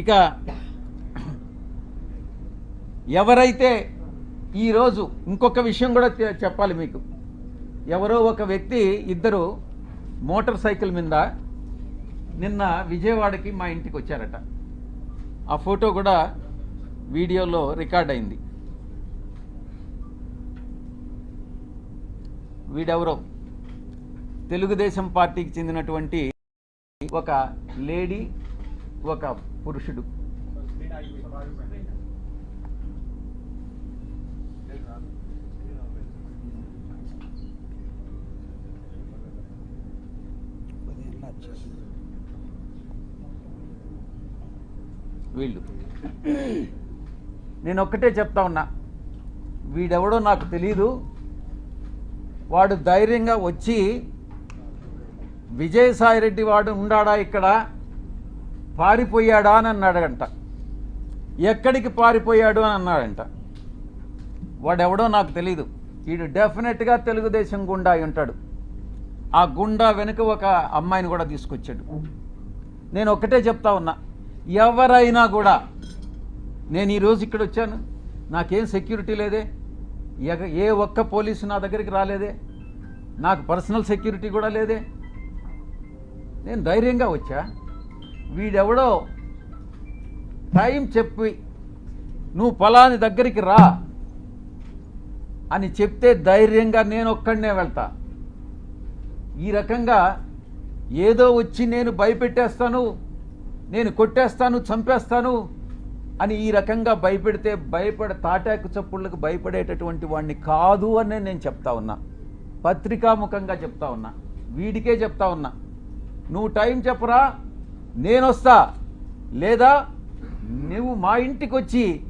ఇక ఎవరైతే ఈరోజు ఇంకొక విషయం కూడా చెప్పాలి మీకు. ఎవరో ఒక వ్యక్తి ఇద్దరు మోటార్ సైకిల్ మీద నిన్న విజయవాడకి మా ఇంటికి వచ్చారట. ఆ ఫోటో కూడా వీడియోలో రికార్డ్ అయింది. వీడెవరో? తెలుగుదేశం పార్టీకి చెందినటువంటి ఒక లేడీ ఒక పురుషుడు. వీళ్ళు. నేను ఒక్కటే చెప్తా ఉన్నా. వీడెవడో నాకు తెలీదు. వాడు ధైర్యంగా వచ్చి విజయసాయిరెడ్డి వాడు ఉండాడా ఇక్కడ? పారిపోయాడా అని అన్నాడంట. ఎక్కడికి పారిపోయాడు అని అన్నాడంట. వాడెవడో నాకు తెలీదు. వీడు డెఫినెట్గా తెలుగుదేశం గుండా అయి ఉంటాడు. ఆ గుండా వెనుక ఒక అమ్మాయిని కూడా తీసుకొచ్చాడు. నేను ఒక్కటే చెప్తా ఉన్నా. ఎవరైనా కూడా నేను ఈరోజు ఇక్కడ వచ్చాను. నాకేం సెక్యూరిటీ లేదే. ఎగ- ఏ ఒక్క పోలీసు నా దగ్గరికి రాలేదే. నాకు పర్సనల్ సెక్యూరిటీ కూడా లేదే. నేను ధైర్యంగా వచ్చా? వీడెవడో? టైం చెప్పి. నువ్వు ఫలాని దగ్గరికి రా. అని చెప్తే ధైర్యంగా నేను ఒక్కడనే వెళ్తా. ఈ రకంగా ఏదో వచ్చి నేను భయపెట్టేస్తాను నేను కొట్టేస్తాను చంపేస్తాను అని ఈ రకంగా భయపెడితే భయపడ తాటాకు చప్పుళ్ళకు భయపడేటటువంటి వాడిని కాదు అని నేను చెప్తా ఉన్నా. పత్రికాముఖంగా చెప్తా ఉన్నా. వీడికే చెప్తా ఉన్నా. నువ్వు టైం చెప్పరా నేను లేదా నువ్వు మా ఇంటికి వచ్చి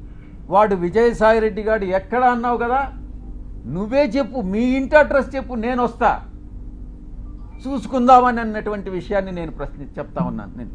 వాడు విజయసాయిరెడ్డి గారు ఎక్కడ అన్నావు కదా? నువ్వే చెప్పు మీ ఇంటి అడ్రస్ చెప్పు నేను వస్తా చూసుకుందామని అన్నటువంటి విషయాన్ని నేను ప్రశ్న చెప్తా ఉన్నాను. నేను